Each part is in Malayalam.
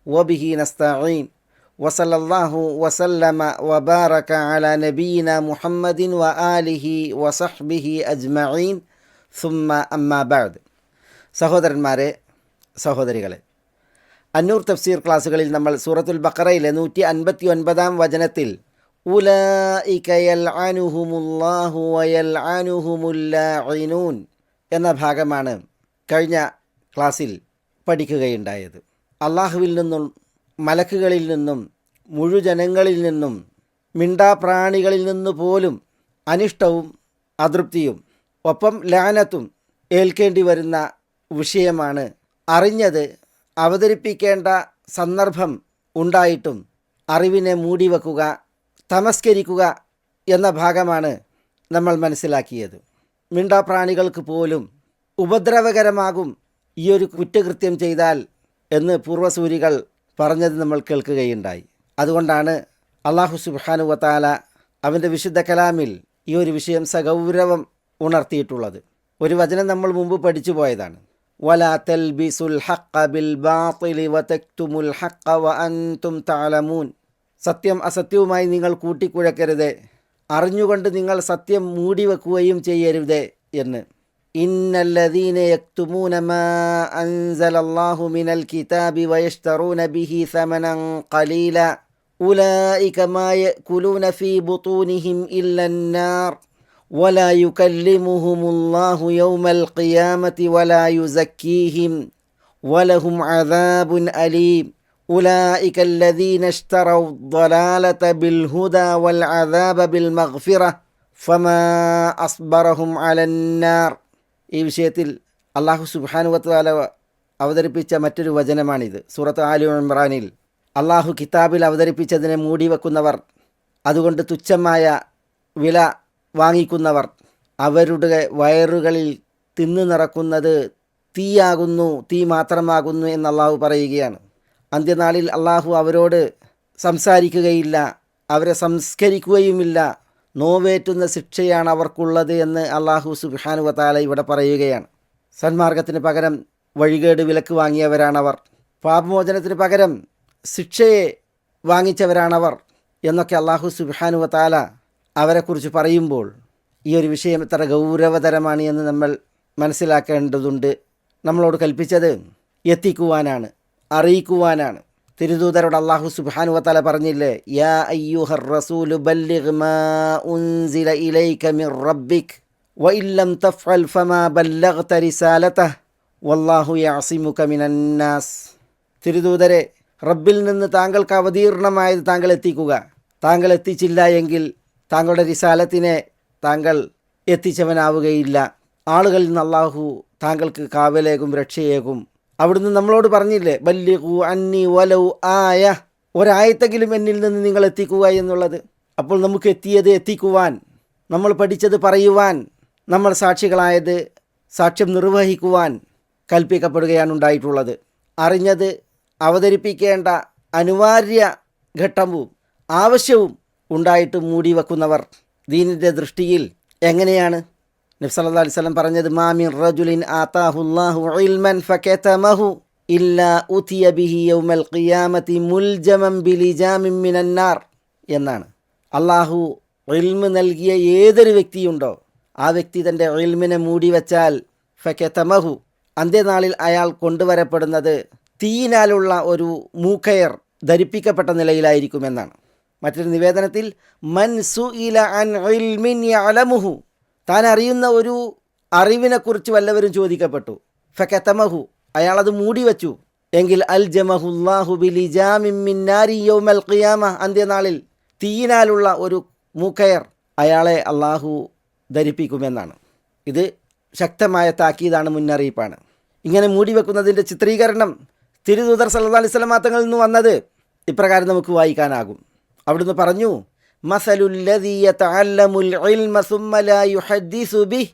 الرحمن الرحيم الحمد لله رب العالمين وبه نستعين وصلى الله وسلم وبارك على نبينا محمد وآله وصحبه أجمعين ثم أما بعد സഹോദരന്മാരെ സഹോദരികളെ അന്നൂർ തഫ്സീർ ക്ലാസ്സുകളിൽ നമ്മൾ സൂറത്തുൽ ബക്കറയിലെ നൂറ്റി അൻപത്തി ഒൻപതാം വചനത്തിൽ ഉലഇക യൽഅനുഹുമുല്ലാഹു വയൽഅനുഹുമുല്ലാഇനൂൻ എന്ന ഭാഗമാണ് കഴിഞ്ഞ ക്ലാസ്സിൽ പഠിക്കുകയുണ്ടായത് അള്ളാഹുവിൽ നിന്നും മലക്കുകളിൽ നിന്നും മുഴുജനങ്ങളിൽ നിന്നും മിണ്ടാപ്രാണികളിൽ നിന്ന് പോലും അനിഷ്ടവും അതൃപ്തിയും ഒപ്പം ലാനത്തും ഏൽക്കേണ്ടി വരുന്ന വിഷയമാണ്. അറിഞ്ഞത് അവതരിപ്പിക്കേണ്ട സന്ദർഭം ഉണ്ടായിട്ടും അറിവിനെ മൂടിവെക്കുക തമസ്കരിക്കുക എന്ന ഭാഗമാണ് നമ്മൾ മനസ്സിലാക്കിയത്. മിണ്ടാപ്രാണികൾക്ക് പോലും ഉപദ്രവകരമാകും ഈ ഒരു കുറ്റകൃത്യം ചെയ്താൽ എന്ന് പൂർവസൂരികൾ പറഞ്ഞത് നമ്മൾ കേൾക്കുകയുണ്ടായി. അതുകൊണ്ടാണ് അള്ളാഹു സുബാനു വത്താല അവന്റെ വിശുദ്ധ കലാമിൽ ഈ ഒരു വിഷയം സഗൗരവം ഉണർത്തിയിട്ടുള്ളത്. ഒരു വചനം നമ്മൾ മുമ്പ് പഠിച്ചു പോയതാണ്. തൽബിസുൽ ഹഖ അൻതും തഅലമൂൻ. സത്യം അസത്യവുമായി നിങ്ങൾ കൂട്ടിക്കുഴക്കരുത്. അറിഞ്ഞുകൊണ്ട് നിങ്ങൾ സത്യം മൂടി വെക്കുകയും ചെയ്യരുത് എന്ന്. إن الذين يكتمون ما أنزل الله من الكتاب ويشترون به ثمنا قليلا أولئك ما يأكلون في بطونهم إلا النار ولا يكلمهم الله يوم القيامة ولا يزكيهم ولهم عذاب أليم أولئك الذين اشتروا الضلالة بالهدى والعذاب بالمغفرة فما أصبرهم على النار ഈ വിഷയത്തിൽ അള്ളാഹു സുബാനുവത്താല അവതരിപ്പിച്ച മറ്റൊരു വചനമാണിത്. സൂറത്ത് ആലു ഇമ്രാനിൽ അള്ളാഹു കിതാബിൽ അവതരിപ്പിച്ചതിനെ മൂടിവെക്കുന്നവർ അതുകൊണ്ട് തുച്ഛമായ വില വാങ്ങിക്കുന്നവർ അവരുടെ വയറുകളിൽ തിന്നു നിറക്കുന്നത് തീയാകുന്നു തീ മാത്രമാകുന്നു എന്ന് അള്ളാഹു പറയുകയാണ്. അന്ത്യനാളിൽ അള്ളാഹു അവരോട് സംസാരിക്കുകയില്ല അവരെ സംസ്കരിക്കുകയുമില്ല നോവേറ്റുന്ന ശിക്ഷയാണ് അവർക്കുള്ളത് എന്ന് അള്ളാഹു സുബാനുവത്താല ഇവിടെ പറയുകയാണ്. സന്മാർഗത്തിന് പകരം വഴികേട് വിലക്ക് വാങ്ങിയവരാണവർ പാപമോചനത്തിന് പകരം ശിക്ഷയെ വാങ്ങിച്ചവരാണവർ എന്നൊക്കെ അള്ളാഹു സുബാനുവത്താല അവരെക്കുറിച്ച് പറയുമ്പോൾ ഈ ഒരു വിഷയം എത്ര ഗൗരവതരമാണ് എന്ന് നമ്മൾ മനസ്സിലാക്കേണ്ടതുണ്ട്. നമ്മളോട് കൽപ്പിച്ചത് എത്തിക്കുവാനാണ് അറിയിക്കുവാനാണ്. തിരുദൂതരോട് അള്ളാഹു സുബാനു വത്താല പറഞ്ഞില്ലേ അയ്യുഹർ റസൂലു ബല്ലിഗ് മാ ഉൻസില ഇലൈക മിർ റബ്ബിക് തഫ്അൽ ഫമാ ബല്ലഗ്ത വല്ലാഹു യഅസിമുക തിരുദൂതരെ റബ്ബിൽ നിന്ന് താങ്കൾക്ക് അവതീർണമായത് താങ്കൾ എത്തിക്കുക. താങ്കൾ എത്തിച്ചില്ല എങ്കിൽ താങ്കളുടെ റിസാലത്തിനെ താങ്കൾ എത്തിച്ചവനാവുകയില്ല. ആളുകളിൽ നിന്ന് അള്ളാഹു താങ്കൾക്ക് കാവലേകും രക്ഷയേകും. അവിടുന്ന് നമ്മളോട് പറഞ്ഞില്ലേ ബല്യകു അന്നി വലൗ ആയ ഒരായത്തെങ്കിലും എന്നിൽ നിന്ന് നിങ്ങൾ എത്തിക്കുക എന്നുള്ളത്. അപ്പോൾ നമുക്ക് എത്തിയത് എത്തിക്കുവാൻ നമ്മൾ പഠിച്ചത് പറയുവാൻ നമ്മൾ സാക്ഷികളായത് സാക്ഷ്യം നിർവഹിക്കുവാൻ കൽപ്പിക്കപ്പെടുകയാണ് ഉണ്ടായിട്ടുള്ളത്. അറിഞ്ഞത് അവതരിപ്പിക്കേണ്ട അനിവാര്യ ഘട്ടവും ആവശ്യവും ഉണ്ടായിട്ട് മൂടി വെക്കുന്നവർ ദീനിന്റെ ദൃഷ്ടിയിൽ എങ്ങനെയാണ്? നബ്സല്ലാ അലിസ്ലം പറഞ്ഞത് മാമിൻ റജുലിൻ ആതാഹുല്ലാഹു ഇൽമൻ ഫകതമഹു ഇല്ലാ ഉതിയ ബിഹി യൗമൽ ഖിയാമത്തി മുൽജമം ബിലിജാമിൻ മിനന്നാർ എന്നാണ്. അള്ളാഹു ഇൽമ് നൽകിയ ഏതൊരു വ്യക്തിയുണ്ടോ ആ വ്യക്തി തന്റെ ഇൽമിനെ മൂടിവെച്ചാൽ ഫകതമഹു. അന്ത്യനാളിൽ അയാൾ കൊണ്ടുവരപ്പെടുന്നത് തീയിനാലുള്ള ഒരു മൂക്കയർ ധരിപ്പിക്കപ്പെട്ട നിലയിലായിരിക്കുമെന്നാണ്. മറ്റൊരു നിവേദനത്തിൽ മൻ സുഇല അൻ ഇൽമിൻ യഅലമുഹു താൻ അറിയുന്ന ഒരു അറിവിനെക്കുറിച്ച് വല്ലവരും ചോദിക്കപ്പെട്ടു. ഫകതമഹു. അയാളത് മൂടി വച്ചു. എങ്കിൽ അൽ ജമഹുല്ലാഹു ബിലിജാമിൻ മിൻ നാരി യൗമൽ ഖിയാമ. അന്ത്യനാളിൽ തീയിനാലുള്ള ഒരു മൂക്കയർ അയാളെ അള്ളാഹു ധരിപ്പിക്കുമെന്നാണ്. ഇത് ശക്തമായ താക്കീതാണ് മുന്നറിയിപ്പാണ്. ഇങ്ങനെ മൂടി വെക്കുന്നതിന്റെ ചിത്രീകരണം തിരുദൂതർ സല്ലാ തങ്ങളിൽ നിന്ന് വന്നത് ഇപ്രകാരം നമുക്ക് വായിക്കാനാകും. അവിടുന്ന് പറഞ്ഞു മസലുല്ലദീ യതഅല്ലമുൽ ഇൽമ لا يحدث به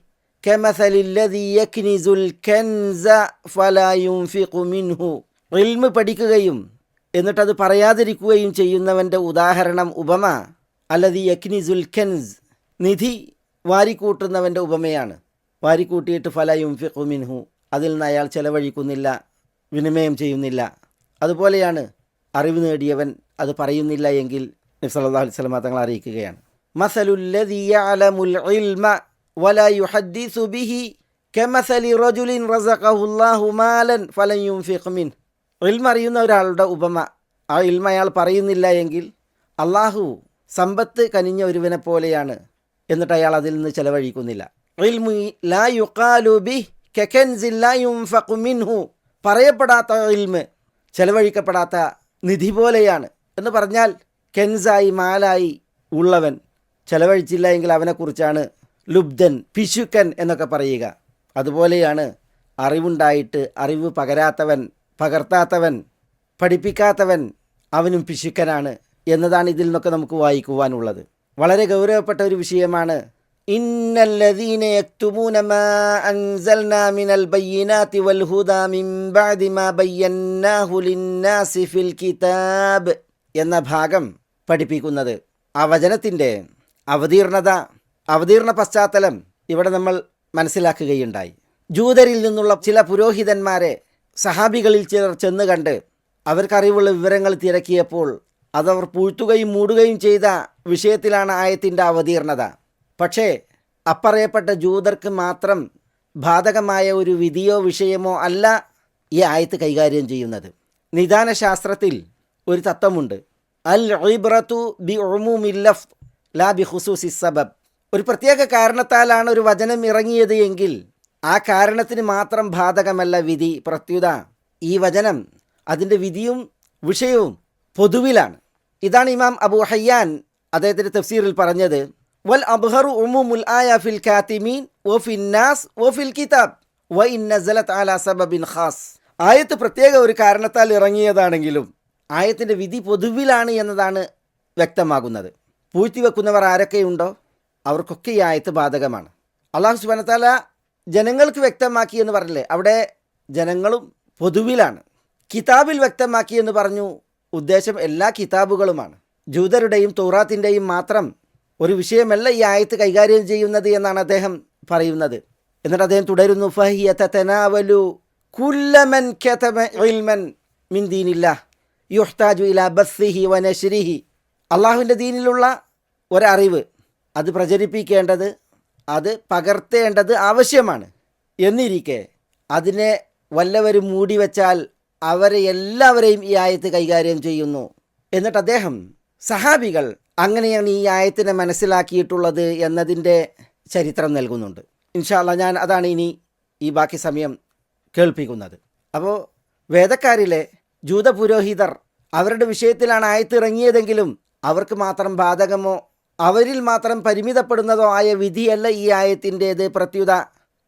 كمثل കമസലില്ലദീ യക്നിസുൽ കൻസ ഫലാ ينفق മിൻഹു علم പഠിക്കുകയും എന്നിട്ടത് പറയാതിരിക്കുകയും ചെയ്യുന്നവന്റെ ഉദാഹരണം ഉപമ. അല്ലതി യക്നിസുൽ കൻസ് നിധി വാരിക്കൂട്ടുന്നവന്റെ ഉപമയാണ്. വാരിക്കൂട്ടിയിട്ട് ഫല യുംഫിഖു മിൻഹു. അതിൽ നിന്ന് അയാൾ ചെലവഴിക്കുന്നില്ല വിനിമയം ചെയ്യുന്നില്ല. അതുപോലെയാണ് അറിവ് നേടിയവൻ അത് പറയുന്നില്ല എങ്കിൽ നബ്സല്ലാ അലൈഹി തങ്ങൾ അറിയിക്കുകയാണ്. അറിയുന്ന ഒരാളുടെ ഉപമ ആ ഇൽമ അയാൾ പറയുന്നില്ല എങ്കിൽ അള്ളാഹു സമ്പത്ത് കനിഞ്ഞ ഒരുവനെ പോലെയാണ് എന്നിട്ട് അയാൾ അതിൽ നിന്ന് ചെലവഴിക്കുന്നില്ല. പറയപ്പെടാത്ത ഇൽമ് ചെലവഴിക്കപ്പെടാത്ത നിധി പോലെയാണ് എന്ന് പറഞ്ഞാൽ കെൻസായി മാലായി ഉള്ളവൻ ചെലവഴിച്ചില്ല എങ്കിൽ അവനെക്കുറിച്ചാണ് ലുബ്ധൻ പിശുക്കൻ എന്നൊക്കെ പറയുക. അതുപോലെയാണ് അറിവുണ്ടായിട്ട് അറിവ് പകരാത്തവൻ പകർത്താത്തവൻ പഠിപ്പിക്കാത്തവൻ അവനും പിശുക്കനാണ് എന്നതാണ് ഇതിൽ നിന്നൊക്കെ നമുക്ക് വായിക്കുവാനുള്ളത്. വളരെ ഗൗരവപ്പെട്ട ഒരു വിഷയമാണ് എന്ന ഭാഗം പഠിപ്പിക്കുന്നത്. ആ വചനത്തിന്റെ അവതീർണത അവതീർണ പശ്ചാത്തലം ഇവിടെ നമ്മൾ മനസ്സിലാക്കുകയുണ്ടായി. ജൂതരിൽ നിന്നുള്ള ചില പുരോഹിതന്മാരെ സഹാബികളിൽ ചിലർ ചെന്ന് കണ്ട് അവർക്കറിവുള്ള വിവരങ്ങൾ തിരക്കിയപ്പോൾ അതവർ പൂഴ്ത്തുകയും മൂടുകയും ചെയ്ത വിഷയത്തിലാണ് ആയത്തിന്റെ അവതീർണത. പക്ഷേ അപ്പറയപ്പെട്ട ജൂതർക്ക് മാത്രം ബാധകമായ ഒരു വിധിയോ വിഷയമോ അല്ല ഈ ആയത്ത് കൈകാര്യം ചെയ്യുന്നത്. നിദാനശാസ്ത്രത്തിൽ ഒരു തത്വമുണ്ട്. അൽ ഇബ്രത്തു ബി ഒമുമില്ലഫ് ലാ ബി ഹുസൂസി സബബ്. ഒരു പ്രത്യേക കാരണത്താലാണ് ഒരു വചനം ഇറങ്ങിയത് എങ്കിൽ ആ കാരണത്തിന് മാത്രം ബാധകമല്ല വിധി പ്രത്യുത. ഈ വചനം അതിന്റെ വിധിയും വിഷയവും പൊതുവിലാണ്. ഇതാണ് ഇമാം അബു ഹയ്യാൻ അദ്ദേഹത്തിന്റെ തഫ്സീറിൽ പറഞ്ഞത് വൽ അബ്ഹറു ഉമുമുൽ ആയ ഫിൽ കാത്തിമീൻ ഓ ഫിൻ നാസ് ഓ ഫിൽ കിതാബ് വ ഇൻ നസലത്ത് അല സബബിൻ ഖാസ്. ആയത്ത് പ്രത്യേക ഒരു കാരണത്താൽ ഇറങ്ങിയതാണെങ്കിലും ആയത്തിന്റെ വിധി പൊതുവിലാണ് എന്നതാണ് വ്യക്തമാകുന്നത്. പൂഴ്ത്തിവെക്കുന്നവർ ആരൊക്കെയുണ്ടോ? അവർക്കൊക്കെ ഈ ആയത്ത് ബാധകമാണ്. അള്ളാഹു സുബാനത്താല ജനങ്ങൾക്ക് വ്യക്തമാക്കി എന്ന് പറഞ്ഞില്ലേ? അവിടെ ജനങ്ങളും പൊതുവിലാണ്. കിതാബിൽ വ്യക്തമാക്കി എന്ന് പറഞ്ഞു ഉദ്ദേശം എല്ലാ കിതാബുകളുമാണ്. ജൂതരുടെയും തൗറാത്തിന്റെയും മാത്രം ഒരു വിഷയമല്ല ഈ ആയത്ത് കൈകാര്യം ചെയ്യുന്നത് എന്നാണ് അദ്ദേഹം പറയുന്നത്. എന്നിട്ട് അദ്ദേഹം തുടരുന്നു ഫഹിയ തനാവലു കുല്ലമൻ മിൻ ദീനില്ല യുഹ്താജു ഇല ബസ്സിഹി വനശ്രിഹി അള്ളാഹുവിന്റെ ദീനിലുള്ള ഒരറിവ് അത് പ്രചരിപ്പിക്കേണ്ടത് അത് പകർത്തേണ്ടത് ആവശ്യമാണ്. എന്നിരിക്കെ അതിനെ വല്ലവരും മൂടിവെച്ചാൽ അവരെ എല്ലാവരെയും ഈ ആയത്ത് കൈകാര്യം ചെയ്യുന്നു. എന്നിട്ട് അദ്ദേഹം സഹാബികൾ അങ്ങനെയാണ് ഈ ആയത്തിനെ മനസ്സിലാക്കിയിട്ടുള്ളത് എന്നതിന്റെ ചരിത്രം നൽകുന്നുണ്ട്. ഇൻഷാല്ല ഞാൻ അതാണ് ഇനി ഈ ബാക്കി സമയം കേൾപ്പിക്കുന്നത്. അപ്പോൾ വേദക്കാരിലെ ജൂത പുരോഹിതർ അവരുടെ വിഷയത്തിലാണ് ആയത്തിറങ്ങിയതെങ്കിലും അവർക്ക് മാത്രം ബാധകമോ അവരിൽ മാത്രം പരിമിതപ്പെടുന്നതോ ആയ വിധിയല്ല ഈ ആയത്തിന്റേത്. പ്രത്യുത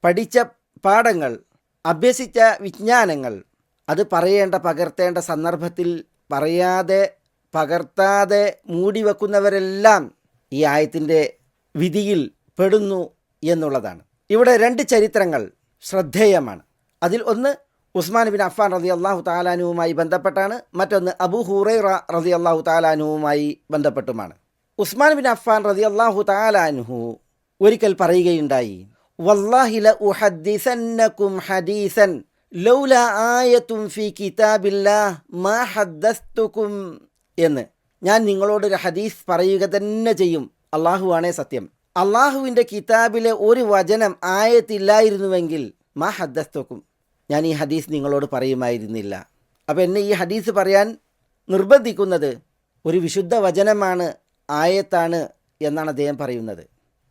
പഠിച്ച പാഠങ്ങൾ അഭ്യസിച്ച വിജ്ഞാനങ്ങൾ അത് പറയേണ്ട പകർത്തേണ്ട സന്ദർഭത്തിൽ പറയാതെ പകർത്താതെ മൂടി വെക്കുന്നവരെല്ലാം ഈ ആയത്തിന്റെ വിധിയിൽ പെടുന്നു എന്നുള്ളതാണ്. ഇവിടെ രണ്ട് ചരിത്രങ്ങൾ ശ്രദ്ധേയമാണ്. അതിൽ ഒന്ന് ഉസ്മാൻ ബിൻ അഫ്ഫാൻ റതി അള്ളാഹു താലാനുവുമായി ബന്ധപ്പെട്ടാണ്. മറ്റൊന്ന് അബു ഹുറൈറ റതി അള്ളാഹു താലാനുവുമായി ബന്ധപ്പെട്ടുമാണ്. ഉസ്മാൻ ബിൻ അഫ്ഫാൻ റതി അള്ളാഹു താലാനുഹു ഒരിക്കൽ പറയുകയുണ്ടായി ഹദീസൻ ലൗല മാ എന്ന്. ഞാൻ നിങ്ങളോടൊരു ഹദീസ് പറയുക തന്നെ ചെയ്യും. അള്ളാഹുവാണേ സത്യം. അള്ളാഹുവിന്റെ കിതാബിലെ ഒരു വചനം ആയത്തില്ലായിരുന്നുവെങ്കിൽ മാ ഹദ്ദസ്തുക്കും ഞാൻ ഈ ഹദീസ് നിങ്ങളോട് പറയുമായിരുന്നില്ല. അപ്പോൾ എന്നെ ഈ ഹദീസ് പറയാൻ നിർബന്ധിക്കുന്നത് ഒരു വിശുദ്ധ വചനമാണ് ആയത്താണ് എന്നാണ് അദ്ദേഹം പറയുന്നത്.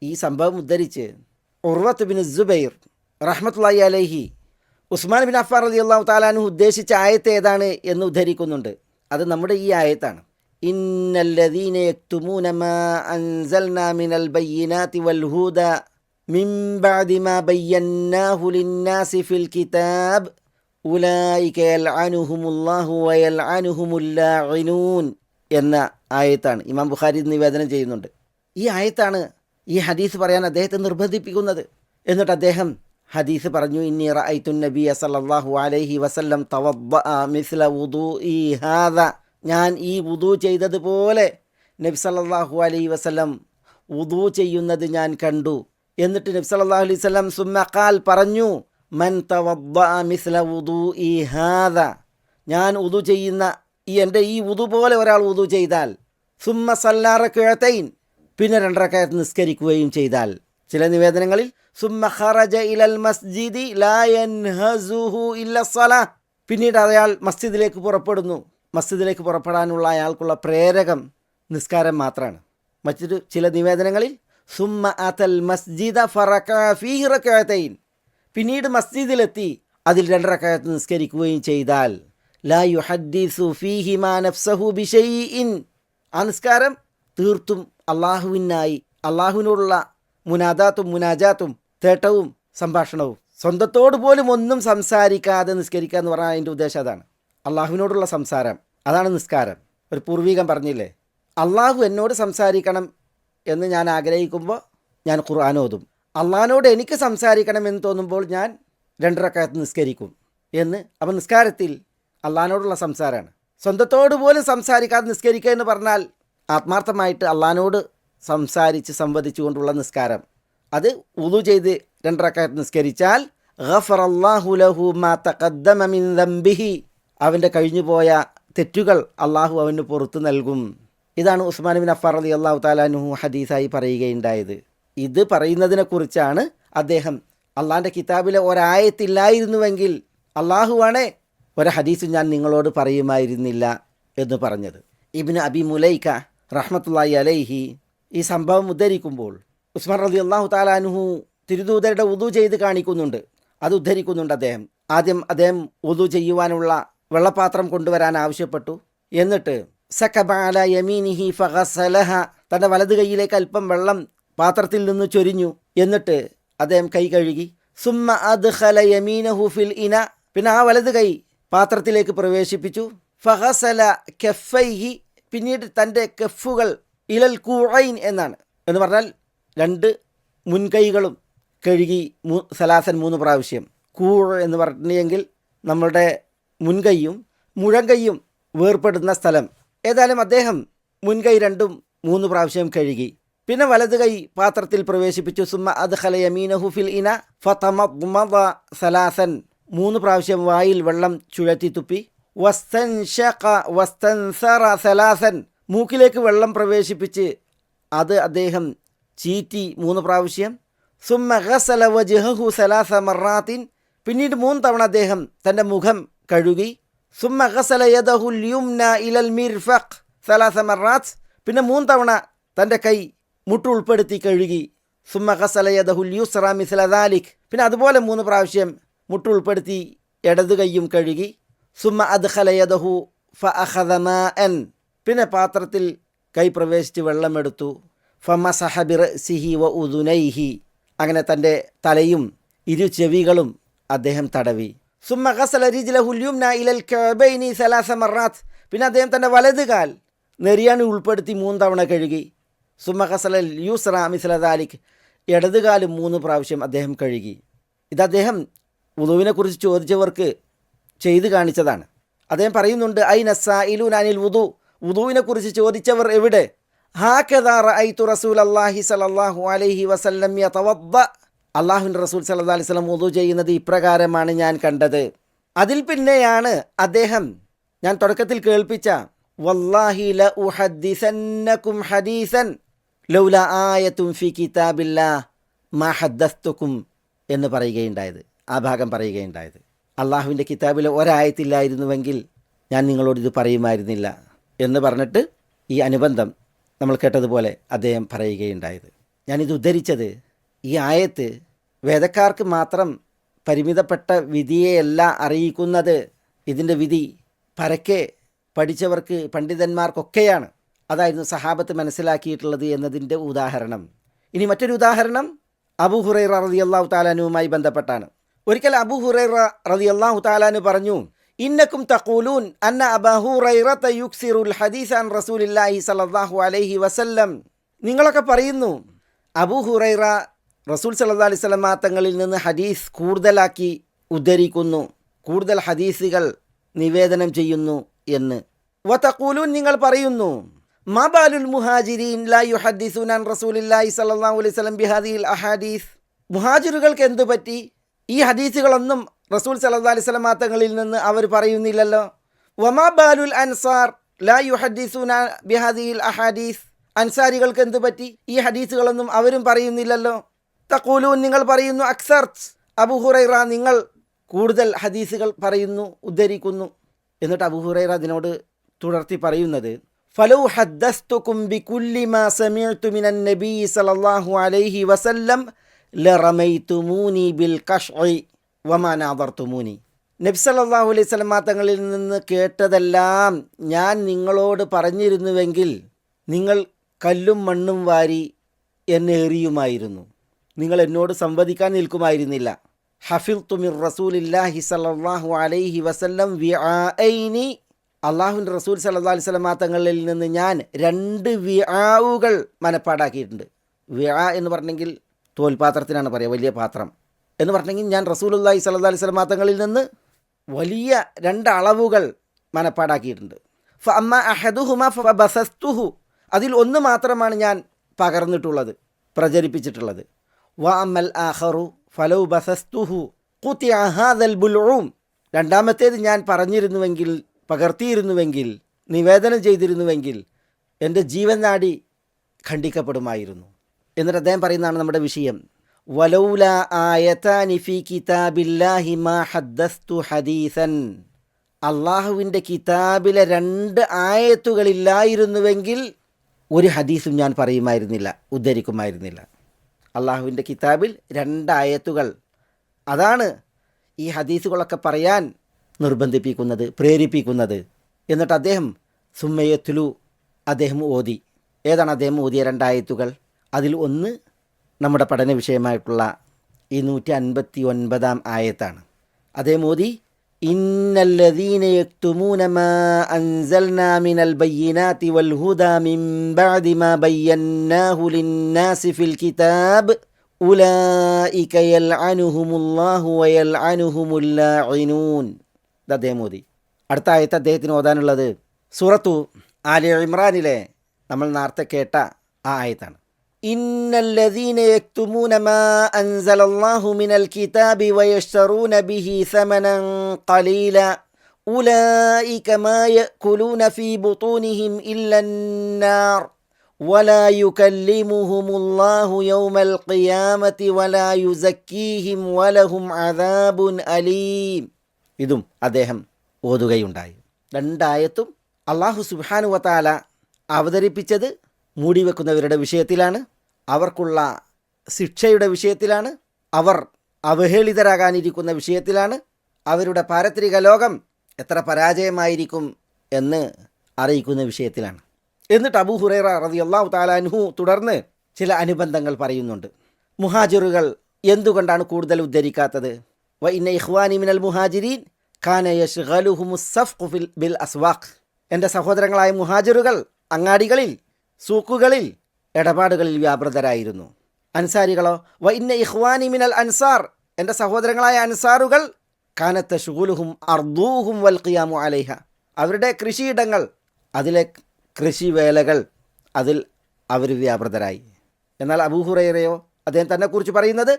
ഈ സംഭവം ഉദ്ധരിച്ച് ഉർവത്ത് ബിൻ ജുബൈർ റഹ്മത്തുള്ളി അലൈഹി ഉസ്മാൻ ബിൻ അഫാർ അലി അള്ളാഹു താലാനു ഉദ്ദേശിച്ച ആയത്ത് ഏതാണ് എന്ന് ഉദ്ധരിക്കുന്നുണ്ട്. അത് നമ്മുടെ ഈ ആയത്താണ്. ഇന്നല്ലദീന യക്തുമൂന മാ അൻസൽനാ മിനൽ ബയ്യിനാതി വൽ മിൻ ബഅദി മാ ബയ്യന്നാഹു ലിന്നാസി ഫിൽ കിതാബ് ഉലായിക യൽഅനുഹുമുല്ലാഹു വയൽഅനുഹുമുല്ലാഇനൂൻ എന്ന ആയത്താണ് ഇമാം ബുഖാരി നിവേദനം ചെയ്യുന്നുണ്ട്. ഈ ആയത്താണ് ഈ ഹദീസ് പറയാൻ അദ്ദേഹത്തെ നിർബന്ധിപ്പിക്കുന്നത്. എന്നിട്ട് അദ്ദേഹം ഹദീസ് പറഞ്ഞു ഇന്നി റഅയ്തു നബിയ സല്ലല്ലാഹു അലൈഹി വസല്ലം തവദ്ദഅ മിസ്ല വുദൂഇ ഹാദ. ഞാൻ ഈ വുദൂ ചെയ്തതുപോലെ നബി സല്ലല്ലാഹു അലൈഹി വസല്ലം വുദൂ ചെയ്യുന്നത് ഞാൻ കണ്ടു. എന്നിട്ട് നബി സല്ലല്ലാഹു അലൈഹി വസല്ലം സുമ്മ ഖാൽ പറഞ്ഞു മൻ ഹാദ. ഞാൻ ഉദു ചെയ്യുന്ന ഈ എന്റെ ഈ ഉദു പോലെ ഒരാൾ ഉദു ചെയ്താൽ സുമ്മ റകഅതൈൻ പിന്നെ രണ്ടരക്കായത്ത് നിസ്കരിക്കുകയും ചെയ്താൽ. ചില നിവേദനങ്ങളിൽ സുമ്മ ഖറജ ഇലൽ മസ്ജിദി ലാ യൻഹസുഹു ഇല്ല സലാ. പിന്നീട് അയാൾ മസ്ജിദിലേക്ക് പുറപ്പെടുന്നു. മസ്ജിദിലേക്ക് പുറപ്പെടാനുള്ള അയാൾക്കുള്ള പ്രേരകം നിസ്കാരം മാത്രമാണ്. മറ്റൊരു ചില നിവേദനങ്ങളിൽ സുമ്മ അതൽ മസ്ജിദ ഫറക ഫീഹി റകഅതൈൻ പിന്നീട് മസ്ജിദിലെത്തി അതിൽ രണ്ടരക്കായത്ത് നിസ്കരിക്കുകയും ചെയ്താൽ ലാ ആ നിസ്കാരം തീർത്തും അള്ളാഹുവിനായി അള്ളാഹുവിനോടുള്ള മുനാദാത്തും മുനാജാത്തും തേട്ടവും സംഭാഷണവും. സ്വന്തത്തോട് പോലും ഒന്നും സംസാരിക്കാതെ നിസ്കരിക്കുക എന്ന് പറഞ്ഞാൽ അതിന്റെ ഉദ്ദേശം അതാണ്. അള്ളാഹുവിനോടുള്ള സംസാരം അതാണ് നിസ്കാരം. ഒരു പൂർവീകം പറഞ്ഞില്ലേ? അള്ളാഹു എന്നോട് സംസാരിക്കണം എന്ന് ഞാൻ ആഗ്രഹിക്കുമ്പോൾ ഞാൻ ഖുർആൻ ഓതും. അള്ളഹാനോട് എനിക്ക് സംസാരിക്കണം എന്ന് തോന്നുമ്പോൾ ഞാൻ രണ്ടരക്കാലത്ത് നിസ്കരിക്കും എന്ന്. അപ്പം നിസ്കാരത്തിൽ അള്ളഹാനോടുള്ള സംസാരമാണ്. സ്വന്തത്തോട് പോലും സംസാരിക്കാതെ നിസ്കരിക്കുക എന്ന് പറഞ്ഞാൽ ആത്മാർത്ഥമായിട്ട് അള്ളഹാനോട് സംസാരിച്ച് സംവദിച്ചു കൊണ്ടുള്ള നിസ്കാരം. അത് ഉളു ചെയ്ത് രണ്ടരക്കാലത്ത് നിസ്കരിച്ചാൽ ഗഫർ അള്ളാഹുലഹു മാ മിൻ ദംബിഹി. അവന്റെ കഴിഞ്ഞുപോയ തെറ്റുകൾ അള്ളാഹു അവന് പുറത്തു നൽകും. ഇതാണ് ഉസ്മാൻ ബിൻ അഫാർ അലി അള്ളാഹു താലാനുഹു ഹദീസായി പറയുകയുണ്ടായത്. ഇത് പറയുന്നതിനെക്കുറിച്ചാണ് അദ്ദേഹം അള്ളാഹിന്റെ കിതാബിലെ ഒരായത്തില്ലായിരുന്നുവെങ്കിൽ അള്ളാഹുവാണേ ഒരു ഹദീസ് ഞാൻ നിങ്ങളോട് പറയുമായിരുന്നില്ല എന്ന് പറഞ്ഞത്. ഇബിന് അബി മുലൈക്ക റഹ്മത്തുല്ലായി അലൈഹി ഈ സംഭവം ഉദ്ധരിക്കുമ്പോൾ ഉസ്മാൻ റലി അള്ളാഹു താലാനുഹു തിരുദൂതരുടെ ഉദു ചെയ്ത് കാണിക്കുന്നുണ്ട്. അത് ഉദ്ധരിക്കുന്നുണ്ട് അദ്ദേഹം. ആദ്യം അദ്ദേഹം ഉദു ചെയ്യുവാനുള്ള വെള്ളപാത്രം കൊണ്ടുവരാൻ ആവശ്യപ്പെട്ടു. എന്നിട്ട് സക്കബാല യമീനിഹി ഫഹസലഹ തന്റെ വലത് കൈയിലേക്ക് അല്പം വെള്ളം പാത്രത്തിൽ നിന്ന് ചൊരിഞ്ഞു. എന്നിട്ട് അദ്ദേഹം കൈ കഴുകി. സുമ്മ അദ്ഖല യമീനഹു ഫിൽ ഇന. പിന്നെ ആ വലത് കൈ പാത്രത്തിലേക്ക് പ്രവേശിപ്പിച്ചു. ഫഹസല കെഫൈഹി. പിന്നീട് തന്റെ കെഫുകൾ ഇലൽ കൂഴൈൻ എന്നാണ്. എന്ന് പറഞ്ഞാൽ രണ്ട് മുൻകൈകളും കഴുകി മൂ സലാസൻ മൂന്ന് പ്രാവശ്യം. കൂ എന്ന് പറഞ്ഞെങ്കിൽ നമ്മളുടെ മുൻകൈയും മുഴങ്കൈയും വേർപ്പെടുന്ന സ്ഥലം. ഏതായാലും അദ്ദേഹം മുൻകൈ രണ്ടും മൂന്ന് പ്രാവശ്യം കഴുകി. പിന്നെ വലത് കൈ പാത്രത്തിൽ പ്രവേശിപ്പിച്ചു. സുമ അത് ഹലയമീനഹുഫിൽ ഫിൽ ഇന ഫതമ സലാസൻ. മൂന്ന് പ്രാവശ്യം വായിൽ വെള്ളം ചുഴറ്റി തുപ്പി. സലാസൻ. മൂക്കിലേക്ക് വെള്ളം പ്രവേശിപ്പിച്ച് അത് അദ്ദേഹം ചീറ്റി മൂന്ന് പ്രാവശ്യം. സുമ്മ ഗസല സലാസ മറാത്തിൻ. പിന്നീട് മൂന്ന് തവണ അദ്ദേഹം തന്റെ മുഖം കഴുകി. സുമ്മ ഗസല യദഹുൽ യുംന ഇലൽ മിർഫഖ് സലാസ മറാത്ത് പിന്നെ മൂന്ന് തവണ തന്റെ കൈ മുട്ട് ഉൾപ്പെടുത്തി കഴുകി. സുമ്മ ഗസല യദഹുൽ യുസ്റ മിസ്ല ദാലിക് പിന്നെ അതുപോലെ മൂന്ന് പ്രാവശ്യം മുട്ട് ഉൾപ്പെടുത്തി ഇടത് കൈയും കഴുകി. സുമ്മ അദ്ഖല യദഹു ഫ അൻ പിന്നെ പാത്രത്തിൽ കൈ പ്രവേശിച്ച് വെള്ളമെടുത്തു ഫമസഹബിർ സിഹി വ ഉദുനൈഹി അങ്ങനെ തന്റെ തലയും ഇരു ചെവികളും അദ്ദേഹം തടവി. സുമ്മ മറാത്ത് പിന്നെ അദ്ദേഹം തന്റെ വലത് കാൽ നെരിയാണി ഉൾപ്പെടുത്തി മൂന്ന് തവണ കഴുകി. സുമ്മ ഗസല യൂസ്ര മിസ്ല ഇടത് കാൽ മൂന്ന് പ്രാവശ്യം അദ്ദേഹം കഴുകി. ഇത് അദ്ദേഹം വുദുവിനെക്കുറിച്ച് ചോദിച്ചവർക്ക് ചെയ്തു കാണിച്ചതാണ്. അദ്ദേഹം പറയുന്നുണ്ട് ഐ നസായിലൂൻ അനിൽ വുദു വുദുവിനെ കുറിച്ച് ചോദിച്ചവർ എവിടെ? ഹാക്കദാ റഅയ്തു റസൂൽ അള്ളാഹി സല്ലല്ലാഹു അലൈഹി വസല്ലം യതവദ്ദ അള്ളാഹുവിന്റെ റസൂൽ സല്ലാ അലൈഹി വസല്ലം വുദു ചെയ്യുന്നത് ഇപ്രകാരമാണ് ഞാൻ കണ്ടത്. അതിൽ പിന്നെയാണ് അദ്ദേഹം ഞാൻ തുടക്കത്തിൽ കേൾപ്പിച്ച വല്ലാഹി ഹദീസൻ ലൗല ആയത്തും ഫി കിതാബില്ല മാ എന്ന് പറയുകയുണ്ടായത്. ആ ഭാഗം പറയുകയുണ്ടായത്. അള്ളാഹുവിന്റെ കിതാബിൽ ഒരായത്തില്ലായിരുന്നുവെങ്കിൽ ഞാൻ നിങ്ങളോട് ഇത് പറയുമായിരുന്നില്ല എന്ന് പറഞ്ഞിട്ട് ഈ അനുബന്ധം നമ്മൾ കേട്ടതുപോലെ അദ്ദേഹം പറയുകയുണ്ടായത്. ഞാനിത് ഉദ്ധരിച്ചത് ഈ ആയത്ത് വേദക്കാർക്ക് മാത്രം പരിമിതപ്പെട്ട വിധിയെയല്ല അറിയിക്കുന്നത്. ഇതിന്റെ വിധി പരക്കെ പഠിച്ചവർക്ക് പണ്ഡിതന്മാർക്കൊക്കെയാണ്. അതായിരുന്നു സഹാബത്ത് മനസ്സിലാക്കിയിട്ടുള്ളത് എന്നതിന്റെ ഉദാഹരണം. ഇനി മറ്റൊരു ഉദാഹരണം അബു ഹുറൈറ അള്ളാഹു താലാനുവുമായി ബന്ധപ്പെട്ടാണ്. ഒരിക്കൽ അബു ഹുറൈറ അള്ളാഹു താലാനു പറഞ്ഞു ഇന്നക്കും തഖൂലൂൻ അന്ന അബാ ഹുറൈറത യുക്സിറുൽ ഹദീസ് അൻ റസൂലില്ലാഹി അലൈഹി വസല്ലം. നിങ്ങളൊക്കെ പറയുന്നു അബു ഹുറൈറ റസൂൽ സല്ലാ അലൈഹി വസല്ലമ തങ്ങളിൽ നിന്ന് ഹദീസ് കൂടുതലാക്കി ഉദ്ധരിക്കുന്നു. കൂടുതൽ ഹദീസുകൾ നിവേദനം ചെയ്യുന്നു എന്ന്. വതഖൂലൂൻ നിങ്ങൾ പറയുന്നു മബാലുൽ മുഹാജിരീൻ ലാ സല്ലല്ലാഹു അലൈഹി വസല്ലം മുഹാജിറുകൾക്ക് എന്തു പറ്റി? ഈ ഹദീസുകളൊന്നും റസൂൽ സല്ലല്ലാഹു അലൈഹി വസല്ലം തങ്ങളിൽ നിന്ന് അവർ പറയുന്നില്ലല്ലോ. വമാ ബാലുൽ അൻസാർ ലാ യുഹദ്ദിസൂന ബിഹാദിഹിൽ അഹാദീസ്. അൻസാരികൾക്ക് എന്തു പറ്റി? ഈ ഹദീസുകളൊന്നും അവരും പറയുന്നില്ലല്ലോ. തഖൂലൂൻ നിങ്ങൾ പറയുന്നു അക്സർ അബുഹുറൈറ നിങ്ങൾ കൂടുതൽ ഹദീസുകൾ പറയുന്നു ഉദ്ധരിക്കുന്നു എന്നിട്ട് അബുഹുറൈറ അതിനോട് തുടർത്തി പറയുന്നത് ഫലോ ഹദ്ദസ്തുക്കും ബികുല്ലി മാ സമിഅ്തു മിനൻ നബി സല്ലല്ലാഹു അലൈഹി വസല്ലം ലറമൈതുമൂനി ബിൽ കഷ്ഇ വമാ നബി സല്ലല്ലാഹു അലൈഹി വസല്ലം തങ്ങളിൽ നിന്ന് കേട്ടതെല്ലാം ഞാൻ നിങ്ങളോട് പറഞ്ഞിരുന്നുവെങ്കിൽ നിങ്ങൾ കല്ലും മണ്ണും വാരി എന്നെ എറിയുമായിരുന്നു. നിങ്ങൾ എന്നോട് സംവദിക്കാൻ നിൽക്കുമായിരുന്നില്ല. ഹഫിൽ തുമിർ റസൂലില്ലാഹി സല്ലല്ലാഹു അലൈഹി വസല്ലം വിആഐനി അള്ളാഹുവിന്റെ റസൂൽ സല്ലാ അലൈഹി വസല്ലം തങ്ങളിൽ നിന്ന് ഞാൻ രണ്ട് വിആവുകൾ മനപ്പാടാക്കിയിട്ടുണ്ട്. വിആ എന്ന് പറഞ്ഞെങ്കിൽ തോൽപാത്രത്തിനാണ് പറയുക വലിയ പാത്രം. എന്ന് പറഞ്ഞെങ്കിൽ ഞാൻ റസൂലുല്ലാഹി സല്ലാ അലൈഹി വസല്ലം തങ്ങളിൽ നിന്ന് വലിയ രണ്ട് അളവുകൾ മനപ്പാടാക്കിയിട്ടുണ്ട്. ഫ അമ്മ അഹദുഹുമ ബസസ്തുഹു. അതിൽ ഒന്ന് മാത്രമാണ് ഞാൻ പകർന്നിട്ടുള്ളത് പ്രചരിപ്പിച്ചിട്ടുള്ളത്. വ അമ്മൽ ആഹറു ഫലൗ ബസസ്തുഹു കുത്തി അഹാദൽ ബുൽഊം രണ്ടാമത്തേത് ഞാൻ പറഞ്ഞിരുന്നുവെങ്കിൽ പകർത്തിയിരുന്നുവെങ്കിൽ നിവേദനം ചെയ്തിരുന്നുവെങ്കിൽ എന്റെ ജീവൻ നാടി ഖണ്ഡിക്കപ്പെടുമായിരുന്നു. എന്നിട്ട് അദ്ദേഹം പറയുന്നതാണ് നമ്മുടെ വിഷയം. വലൗല ആയതാനി ഫി കിതാബില്ലാഹി മാ ഹദ്ദസ്തു ഹദീസൻ. അള്ളാഹുവിന്റെ കിതാബിലെ രണ്ട് ആയത്തുകളില്ലായിരുന്നുവെങ്കിൽ ഒരു ഹദീസും ഞാൻ പറയുമായിരുന്നില്ല ഉദ്ധരിക്കുമായിരുന്നില്ല. അള്ളാഹുവിന്റെ കിതാബിൽ രണ്ടായത്തുകൾ. അതാണ് ഈ ഹദീസുകളൊക്കെ പറയാൻ നിർബന്ധിപ്പിക്കുന്നത് പ്രേരിപ്പിക്കുന്നത്. എന്നിട്ട് അദ്ദേഹം സുമ്മയത്തുലു അദ്ദേഹം ഓതി. ഏതാണ് അദ്ദേഹം ഓതിയ രണ്ടായത്തുകൾ? അതിൽ ഒന്ന് നമ്മുടെ പഠന വിഷയമായിട്ടുള്ള ഈ നൂറ്റി അൻപത്തി ഒൻപതാം ആയത്താണ്. അദ്ദേഹം ഓതി ഇന്നല്ലദീന الذين മാ അൻസൽനാ മിനൽ من വൽ ഹുദാ മിൻ ബഅദി മാ ബയ്യന്നാഹു ലിന്നാസി ഫിൽ കിതാബ്. ഉലായിക യൽഅനുഹുമുല്ലാഹു الله ലാഇനൂൻ. اللاعنون ഓതി. അടുത്ത ആയത്ത് അദ്ദേഹത്തിന് ഓതാനുള്ളത് സൂറത്തു ആലി ഇമ്രാനിലെ നമ്മൾ നേരത്തെ കേട്ട ആ ആയത്താണ്. إن الذين يكتمون ما أنزل الله من الكتاب ويشترون به ثمنا قليلا أولئك ما يأكلون في بطونهم إلا النار ولا يكلمهم الله يوم القيامة ولا يزكيهم ولهم عذاب أليم ഇതും അദ്ദേഹം ഓതുകയുണ്ടായി രണ്ടായത്തും അള്ളാഹു സുബാനു വത്താല അവതരിപ്പിച്ചത് മൂടിവെക്കുന്നവരുടെ വിഷയത്തിലാണ് അവർക്കുള്ള ശിക്ഷയുടെ വിഷയത്തിലാണ് അവർ അവഹേളിതരാകാനിരിക്കുന്ന വിഷയത്തിലാണ് അവരുടെ പാരത്രിക ലോകം എത്ര പരാജയമായിരിക്കും എന്ന് അറിയിക്കുന്ന വിഷയത്തിലാണ്. എന്നിട്ട് അബൂ ഹുറേറ റതി അള്ളാഹു താലാൻഹു തുടർന്ന് ചില അനുബന്ധങ്ങൾ പറയുന്നുണ്ട്. മുഹാജിറുകൾ എന്തുകൊണ്ടാണ് കൂടുതൽ ഉദ്ധരിക്കാത്തത്? വ ഇന്ന മിനൽ മുഹാജിരീൻ ഖാന ഫിൽ ബിൽ അസ്വാഖ്. എന്റെ സഹോദരങ്ങളായ മുഹാജിറുകൾ അങ്ങാടികളിൽ സൂക്കുകളിൽ ഇടപാടുകളിൽ വ്യാപൃതരായിരുന്നു. അൻസാരികളോ വൈന്ന ഇഖ്വാനി മിനൽ അൻസാർ എന്റെ സഹോദരങ്ങളായ അൻസാറുകൾ കാനത്തെ ഷുഗുലുഹും അർദൂഹും വൽ ഖിയാമു അലൈഹ അവരുടെ കൃഷിയിടങ്ങൾ അതിലെ കൃഷിവേലകൾ അതിൽ അവർ വ്യാപൃതരായി എന്നാൽ അബൂഹുറൈറയോ അദ്ദേഹം തന്നെ കുറിച്ച് പറയുന്നത്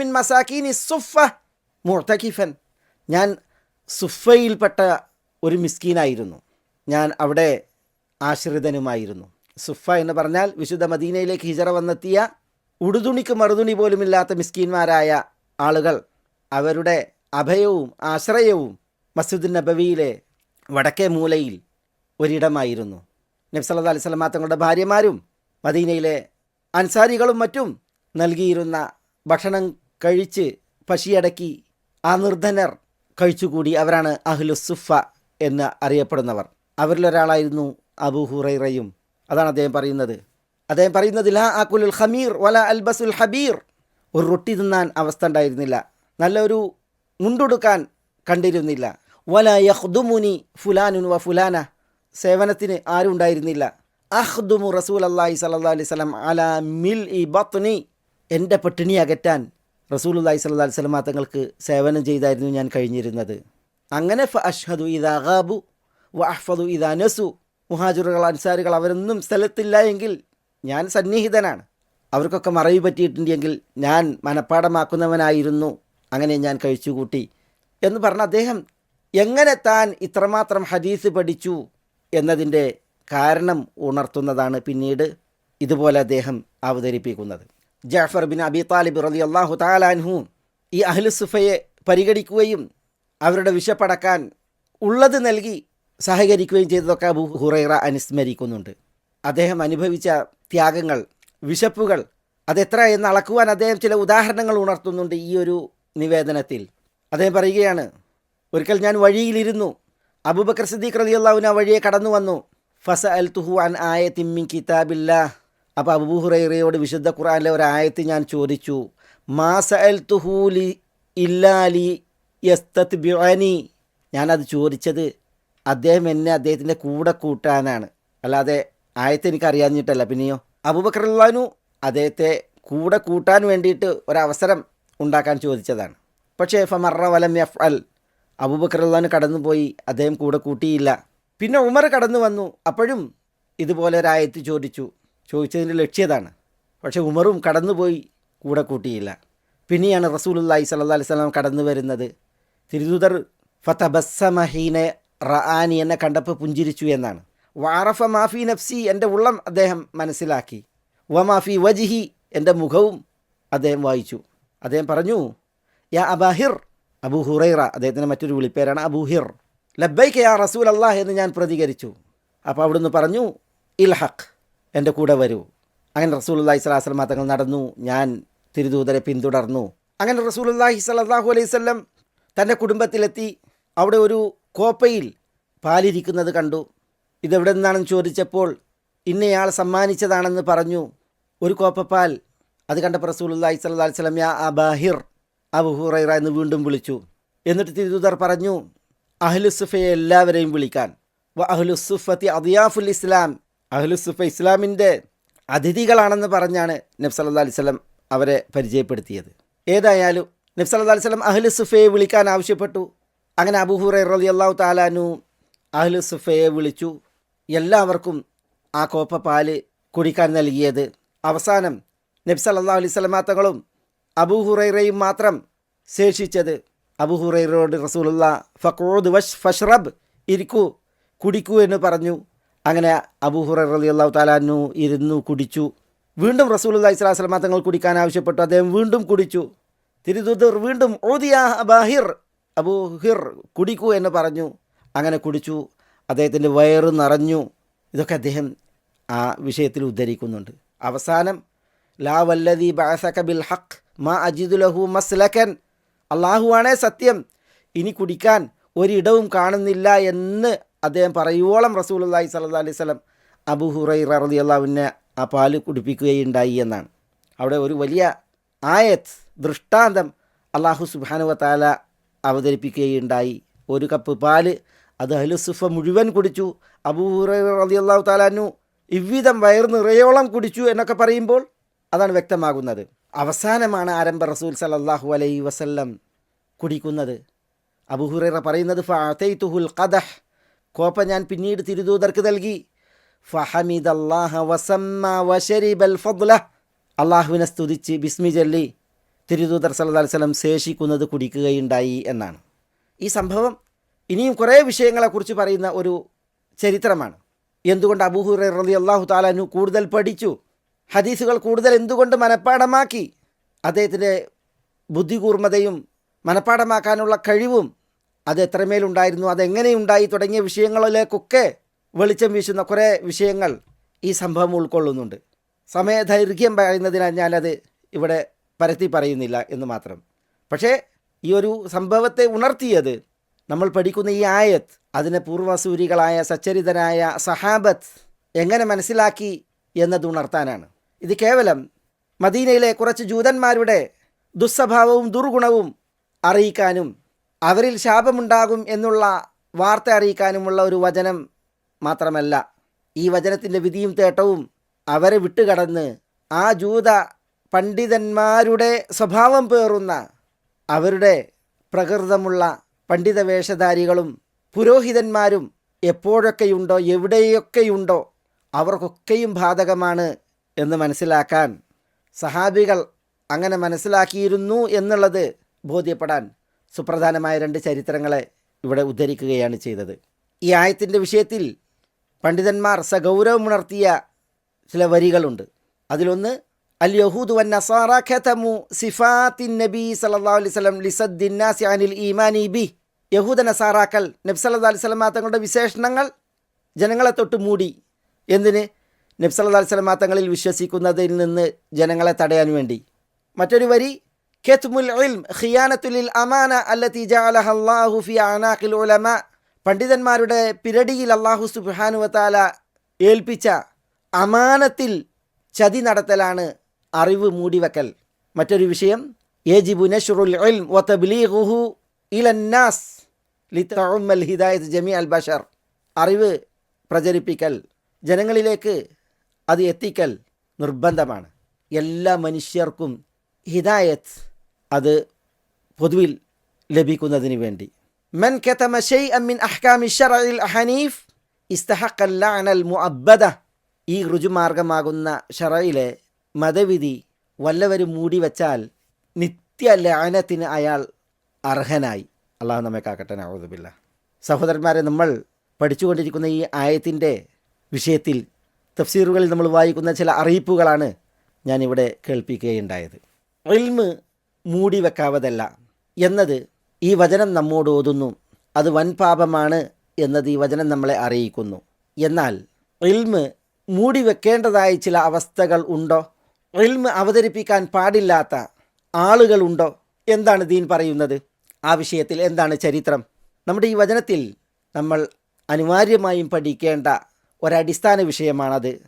മിൻ മസാക്കീനി സുഫ മുർത്തഖിഫൻ ഞാൻ സുഫയിൽപ്പെട്ട ഒരു മിസ്കീനായിരുന്നു ഞാൻ അവിടെ ആശ്രിതനുമായിരുന്നു. സുഫ എന്ന് പറഞ്ഞാൽ വിശുദ്ധ മദീനയിലേക്ക് ഹിജറ വന്നെത്തിയ ഉടുതുണിക്ക് മറുതുണി പോലുമില്ലാത്ത മിസ്കീന്മാരായ ആളുകൾ. അവരുടെ അഭയവും ആശ്രയവും മസ്ജിദ് നബവിയിലെ വടക്കേ മൂലയിൽ ഒരിടമായിരുന്നു. നബ്സല്ലാ അലൈഹി സ്വലമാ തങ്ങളുടെ ഭാര്യമാരും മദീനയിലെ അൻസാരികളും മറ്റും നൽകിയിരുന്ന ഭക്ഷണം കഴിച്ച് പശിയടക്കി ആ നിർധനർ കഴിച്ചുകൂടി. അവരാണ് അഹ്ലുസുഫ എന്ന് അറിയപ്പെടുന്നവർ. അവരിലൊരാളായിരുന്നു അബു ഹുറൈറയും. അതാണ് അദ്ദേഹം പറയുന്നത്. അദ്ദേഹം പറയുന്നത് ലാ ആക്കുലുൽ ഹമീർ വല അൽബസുൽ ഹബീർ. ഒരു റൊട്ടി തിന്നാൻ അവസ്ഥ ഉണ്ടായിരുന്നില്ല. നല്ലൊരു മുണ്ടുടുക്കാൻ കണ്ടിരുന്നില്ല. വല യഹ്ദുമുനി ഫുലാനുൻ വ ഫുലാന. സേവനത്തിന് ആരും ഉണ്ടായിരുന്നില്ല. അഹ്ദുമു റസൂൽ അള്ളാഹി സല്ലാ അലൈഹി സ്വലം അല മിൽ ഇ ബത്നി. എന്റെ പട്ടിണി അകറ്റാൻ റസൂൽ അള്ളാഹി സല്ലാ അലൈഹി സ്വലം തങ്ങൾക്ക് സേവനം ചെയ്തായിരുന്നു ഞാൻ കഴിഞ്ഞിരുന്നത്. അങ്ങനെ ഫ അഷ്ഹദു ഇദാ ഗാബു വ അഹ്ഫദു ഇദാ നസു. മുഹാജുറുകൾ അൻസാരുകൾ അവരൊന്നും സ്ഥലത്തില്ല എങ്കിൽ ഞാൻ സന്നിഹിതനാണ്. അവർക്കൊക്കെ മറവി പറ്റിയിട്ടുണ്ടെങ്കിൽ ഞാൻ മനഃപ്പാടമാക്കുന്നവനായിരുന്നു അങ്ങനെ ഞാൻ കഴിച്ചുകൂട്ടി. എന്ന് പറഞ്ഞ അദ്ദേഹം എങ്ങനെ താൻ ഇത്രമാത്രം ഹദീസ് പഠിച്ചു എന്നതിന്റെ കാരണം ഉണർത്തുന്നതാണ് പിന്നീട് ഇതുപോലെ അദ്ദേഹം അവതരിപ്പിക്കുന്നത്. ജാഫർ ബിൻ അബി താലിബ് റലി അള്ളാഹു താലാൻഹു ഈ അഹ്ലുസുഫയെ പരിഗണിക്കുകയും അവരുടെ വിശപ്പടക്കാൻ ഉള്ളത് നൽകി സഹകരിക്കുകയും ചെയ്തതൊക്കെ അബു ഹുറൈറ അനുസ്മരിക്കുന്നുണ്ട്. അദ്ദേഹം അനുഭവിച്ച ത്യാഗങ്ങൾ വിശപ്പുകൾ അതെത്ര എന്ന് അളക്കുവാൻ അദ്ദേഹം ചില ഉദാഹരണങ്ങൾ ഉണർത്തുന്നുണ്ട് ഈ ഒരു നിവേദനത്തിൽ. അദ്ദേഹം പറയുകയാണ് ഒരിക്കൽ ഞാൻ വഴിയിലിരുന്നു. അബൂബക്കർ സിദ്ദീഖ് റലി അള്ളാഹുവിന് ആ വഴിയെ കടന്നു വന്നു. ഫസ അൽ തുഹു അൻ ആയ തിമ്മിൻ കിതാബില്ല അപ്പോൾ അബൂ ഹുറൈറയോട് വിശുദ്ധ ഖുറാനിലെ ഒരു ആയത്ത് ഞാൻ ചോദിച്ചു മാസ അൽ തുഹൂലി ഇല്ലാലി യസ്തത് ബിഅനി ഞാനത് ചോദിച്ചത് അദ്ദേഹം എന്നെ അദ്ദേഹത്തിന്റെ കൂടെ കൂട്ടാനാണ്. അല്ലാതെ ആയത്ത് എനിക്ക് അറിയാഞ്ഞിട്ടല്ല. പിന്നെയോ? അബൂബക്കർ അള്ളഹാനു അദ്ദേഹത്തെ കൂടെ കൂട്ടാൻ വേണ്ടിയിട്ട് ഒരവസരം ഉണ്ടാക്കാൻ ചോദിച്ചതാണ്. പക്ഷേ ഫമറ വലം എഫ് അൽ അബൂബക്കർ അള്ളഹാന് കടന്നുപോയി. അദ്ദേഹം കൂടെ കൂട്ടിയില്ല. പിന്നെ ഉമർ കടന്നു വന്നു. അപ്പോഴും ഇതുപോലെ ഒരായത്ത് ചോദിച്ചു. ചോദിച്ചതിന്റെ ലക്ഷ്യതാണ് പക്ഷേ ഉമറും കടന്നുപോയി കൂടെ കൂട്ടിയില്ല. പിന്നെയാണ് റസൂലുല്ലാഹി സല്ലാ അലൈഹി സ്വലാം കടന്നു വരുന്നത് തിരുദൂതർ ഫതബസ്സമഹീനെ റആനി എന്നെ കണ്ടപ്പോൾ പുഞ്ചിരിച്ചു എന്നാണ്. വാറഫ മാഫി നഫ്സി എന്റെ ഉള്ളം അദ്ദേഹം മനസ്സിലാക്കി. വ മാഫി വജിഹി എന്റെ മുഖവും അദ്ദേഹം വായിച്ചു. അദ്ദേഹം പറഞ്ഞു യാ അബാഹിർ അബു ഹുറൈറ അദ്ദേഹത്തിന്റെ മറ്റൊരു വിളിപ്പേരാണ് അബൂഹിർ ലബ്ബൈക്ക് യാ റസൂൽ അള്ളാഹ് എന്ന് ഞാൻ പ്രതികരിച്ചു. അപ്പോൾ അവിടുന്ന് പറഞ്ഞു ഇൽഹഖ് എന്റെ കൂടെ വരൂ. അങ്ങനെ റസൂൽ അള്ളാഹി സ്വലാസ്ലമ തങ്ങൾ നടന്നു ഞാൻ തിരുദൂതരെ പിന്തുടർന്നു. അങ്ങനെ റസൂൽ അള്ളാഹി സ്വലാഹു അലൈവല്ലം തന്റെ കുടുംബത്തിലെത്തി. അവിടെ ഒരു കോപ്പയിൽ പാലിരിക്കുന്നത് കണ്ടു. ഇതെവിടെ നിന്നാണെന്ന് ചോദിച്ചപ്പോൾ ഇന്നയാൾ സമ്മാനിച്ചതാണെന്ന് പറഞ്ഞു. ഒരു കോപ്പപ്പാൽ. പാൽ അത് കണ്ട റസൂലുള്ളാഹി സ്വല്ലല്ലാഹി അലൈഹി വസല്ലം യാ ബാഹിർ അബു ഹുറൈറ എന്ന് വീണ്ടും വിളിച്ചു. എന്നിട്ട് തിരുദൂതർ പറഞ്ഞു അഹ്ലുസുഫയെ എല്ലാവരെയും വിളിക്കാൻ. വ അഹ്ലുസുഫത്തി അദിയാഫുൽ ഇസ്ലാം. അഹ്ലുസുഫ ഇസ്ലാമിന്റെ അതിഥികളാണെന്ന് പറഞ്ഞാണ് നബ്സ് അല്ലാ അലൈഹി വസല്ലം അവരെ പരിചയപ്പെടുത്തിയത്. ഏതായാലും നബ്സ് അല്ലാ അലൈഹി വസല്ലം അഹ്ലുസുഫയെ വിളിക്കാൻ ആവശ്യപ്പെട്ടു. അങ്ങനെ അബു റലി അള്ളാഹു താലാനു അഹ്ലുസുഫയെ വിളിച്ചു. എല്ലാവർക്കും ആ കോപ്പ പാൽ കുടിക്കാൻ നൽകിയത്. അവസാനം നബ്സ് സല്ലല്ലാഹു അലൈഹി വസല്ലമ തങ്ങളും അബൂ ഹുറൈറയും മാത്രം ശേഷിച്ചത് അബൂഹുറൈറയോട് റസൂലുള്ള ഫക്കോദ് വഷ് ഫഷ്റബ് ഇരിക്കൂ കുടിക്കൂ എന്ന് പറഞ്ഞു. അങ്ങനെ അബൂ റലി അള്ളാഹു താലാനു ഇരുന്നു കുടിച്ചു. വീണ്ടും റസൂലുള്ളാഹി സ്വല്ലല്ലാഹു അലൈഹി വസല്ലമ തങ്ങൾ കുടിക്കാൻ ആവശ്യപ്പെട്ടു. അദ്ദേഹം വീണ്ടും കുടിച്ചു. തിരുദുദർ വീണ്ടും ഓദിയ അബാഹിർ അബൂ ഹിർ കുടിക്കൂ എന്ന് പറഞ്ഞു. അങ്ങനെ കുടിച്ചു. അദ്ദേഹത്തിന്റെ വയറ് നിറഞ്ഞു. ഇതൊക്കെ അദ്ദേഹം ആ വിഷയത്തിൽ ഉദ്ധരിക്കുന്നുണ്ട്. അവസാനം ലാ വല്ലതി ബഅസക ബിൽ ഹഖ് മാ അജിദു അജിദുലഹു മസ്ലക്കൻ അള്ളാഹുവാണേ സത്യം. ഇനി കുടിക്കാൻ ഒരിടവും കാണുന്നില്ല എന്ന് അദ്ദേഹം പറയുവോളം റസൂൽ റസൂലുള്ളാഹി സ്വല്ലല്ലാഹി അലൈഹി സ്വലം അബു ഹുറൈ ഹുറൈറ അള്ളാഹുവിനെ ആ പാൽ കുടിപ്പിക്കുകയുണ്ടായി എന്നാണ്. അവിടെ ഒരു വലിയ ആയത് ദൃഷ്ടാന്തം അള്ളാഹു സുബാനുവ താല അവതരിപ്പിക്കുകയുണ്ടായി. ഒരു കപ്പ് പാൽ അത് അഹ്ലുസുഫ മുഴുവൻ കുടിച്ചു. അബൂറിയാഹു താലാനു ഇവ്വിധം വയർ നിറയോളം കുടിച്ചു എന്നൊക്കെ പറയുമ്പോൾ അതാണ് വ്യക്തമാകുന്നത്. അവസാനമാണ് ആരംഭ റസൂൽ സലല്ലാഹു അലൈ വസല്ലം കുടിക്കുന്നത്. അബുഹുറൈറ പറയുന്നത് ഫഅതൈതുഹുൽ ഖദഹ്. കോപ്പ ഞാൻ പിന്നീട് തിരുദൂതർക്ക് നൽകി. ഫഹമിദ് അള്ളാഹ വസമ്മ വശരിബൽ ഫദ്ല അള്ളാഹുവിനെ സ്തുതിച്ച് ബിസ്മി ചൊല്ലി. തിരുദൂതർ അലൈഹി വസല്ലം ശേഷിക്കുന്നത് കുടിക്കുകയുണ്ടായി എന്നാണ്. ഈ സംഭവം ഇനിയും കുറേ വിഷയങ്ങളെക്കുറിച്ച് പറയുന്ന ഒരു ചരിത്രമാണ്. എന്തുകൊണ്ട് അബൂഹുറ റലി അള്ളാഹു താലാനു കൂടുതൽ പഠിച്ചു? ഹദീസുകൾ കൂടുതൽ എന്തുകൊണ്ട് മനഃപ്പാടമാക്കി? അദ്ദേഹത്തിന്റെ ബുദ്ധികൂർമ്മതയും മനഃപ്പാടമാക്കാനുള്ള കഴിവും അത് എത്രമേലുണ്ടായിരുന്നു അതെങ്ങനെയുണ്ടായി തുടങ്ങിയ വിഷയങ്ങളിലേക്കൊക്കെ വെളിച്ചം വീശുന്ന കുറേ വിഷയങ്ങൾ ഈ സംഭവം ഉൾക്കൊള്ളുന്നുണ്ട്. സമയദൈർഘ്യം പറയുന്നതിനാൽ ഞാനത് ഇവിടെ പരത്തി പറയുന്നില്ല എന്ന് മാത്രം. പക്ഷേ ഈ ഒരു സംഭവത്തെ ഉണർത്തിയത് നമ്മൾ പഠിക്കുന്ന ഈ ആയത്ത് അതിനെ പൂർവസൂരികളായ സച്ചരിതരായ സഹാബത്ത് എങ്ങനെ മനസ്സിലാക്കി എന്നത് ഉണർത്താനാണ്. ഇത് കേവലം മദീനയിലെ കുറച്ച് ജൂതന്മാരുടെ ദുസ്വഭാവവും ദുർഗുണവും അറിയിക്കാനും അവരിൽ ശാപമുണ്ടാകും എന്നുള്ള വാർത്ത അറിയിക്കാനുമുള്ള ഒരു വചനം മാത്രമല്ല ഈ വചനത്തിന്റെ വിധിയും തേട്ടവും അവരെ വിട്ടുകടന്ന് ആ ജൂത പണ്ഡിതന്മാരുടെ സ്വഭാവം പേറുന്ന അവരുടെ പ്രകൃതമുള്ള പണ്ഡിത വേഷധാരികളും പുരോഹിതന്മാരും എപ്പോഴൊക്കെയുണ്ടോ എവിടെയൊക്കെയുണ്ടോ അവർക്കൊക്കെയും ബാധകമാണ് എന്ന് മനസ്സിലാക്കാൻ സഹാബികൾ അങ്ങനെ മനസ്സിലാക്കിയിരുന്നു എന്നുള്ളത് ബോധ്യപ്പെടാൻ സുപ്രധാനമായ രണ്ട് ചരിത്രങ്ങളെ ഇവിടെ ഉദ്ധരിക്കുകയാണ് ചെയ്തത്. ഈ ആയത്തിന്റെ വിഷയത്തിൽ പണ്ഡിതന്മാർ സഗൗരവമുണർത്തിയ ചില വരികളുണ്ട്. അതിലൊന്ന് അൽ യഹൂദ് വൻ നസാറ ഖതമു സിഫാത്തിൻ നബി സല്ലല്ലാഹു അലൈഹി വസല്ലം ലിസദ്ദിൻ നാസി അനിൽ ഈമാനി ബി യഹൂദ നസാറാക്കൾ നബി സല്ലല്ലാഹു അലൈഹി വസല്ലം തങ്ങളുടെ വിശേഷണങ്ങൾ ജനങ്ങളെ തൊട്ട് മൂടി. എന്തിന്? നബി സല്ലല്ലാഹു അലൈഹി വസല്ലം തങ്ങളിൽ വിശ്വസിക്കുന്നതിൽ നിന്ന് ജനങ്ങളെ തടയാൻ വേണ്ടി. മറ്റൊരു വരി ഖത്മുൽ ഇൽം ഖിയാനത്തുലിൽ അമാന അല്ലത്തി ജഅലഹ അല്ലാഹു ഫി അനാഖിൽ ഉലമ. പണ്ഡിതന്മാരുടെ പിരടിയിൽ അള്ളാഹു സുബ്ഹാനു വതാല ഏൽപ്പിച്ച അമാനത്തിൽ ചതി നടത്തലാണ് അറിവ് മൂടിവെക്കൽ. മറ്റൊരു വിഷയം യജിബു നഷ്റുൽ ഇൽം വ തബ്ലീഗുഹു ഇലന്നാസ് ലിതഉമ്മൽ ഹിദായത്ത് ജമീ അൽ ബഷർ. അറിവ് പ്രചരിപ്പിക്കൽ ജനങ്ങളിലേക്ക് അത് എത്തിക്കൽ നിർബന്ധമാണ്. എല്ലാ മനുഷ്യർക്കും ഹിദായത്ത് അത് പൊതുവിൽ ലഭിക്കുന്നതിന് വേണ്ടി. കതമ ഷൈഅൻ മിൻ അഹ്കാമി ശർഇൽ ഹനീഫ് ഇസ്തഹഖൽ ലഅനൽ മുഅബ്ബദ. ഈ ഋജുമാർഗമാകുന്ന ഷറയിലെ മതവിധി വല്ലവരും മൂടി വച്ചാൽ നിത്യ ലാനത്തിന് അയാൾ അർഹനായി. അള്ളാഹു നമ്മെ കാക്കട്ടെ നവതുബില്ല സഹോദരന്മാരെ നമ്മൾ പഠിച്ചുകൊണ്ടിരിക്കുന്ന ഈ ആയത്തിന്റെ വിഷയത്തിൽ തഫ്സീറുകളിൽ നമ്മൾ വായിക്കുന്ന ചില അറിയിപ്പുകളാണ് ഞാനിവിടെ കേൾപ്പിക്കുകയുണ്ടായത്. ഇൽമ് മൂടി വെക്കാവതല്ല എന്നത് ഈ വചനം നമ്മോട് ഓതുന്നു. അത് വൻ പാപമാണ് എന്നത് ഈ വചനം നമ്മളെ അറിയിക്കുന്നു. എന്നാൽ ഇൽമ് മൂടി വെക്കേണ്ടതായ ചില അവസ്ഥകൾ ഉണ്ടോ? ഇൽമ് അവതരിപ്പിക്കാൻ പാടില്ലാത്ത ആളുകളുണ്ടോ എന്താണ് ദീൻ പറയുന്നത്? ആ വിഷയത്തിൽ എന്താണ് ചരിത്രം? നമ്മുടെ ഈ വചനത്തിൽ നമ്മൾ അനിവാര്യമായും പഠിക്കേണ്ട ഒരടിസ്ഥാന വിഷയമാണത്.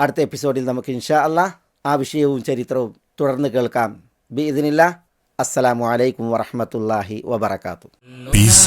അടുത്ത എപ്പിസോഡിൽ നമുക്ക് ഇൻഷാ അല്ല ആ വിഷയവും ചരിത്രവും തുടർന്ന് കേൾക്കാം. ബി ഇതിനില്ല അസ്സലാമു അലൈക്കും വറഹമത്തല്ലാഹി വബർക്കാത്തു Peace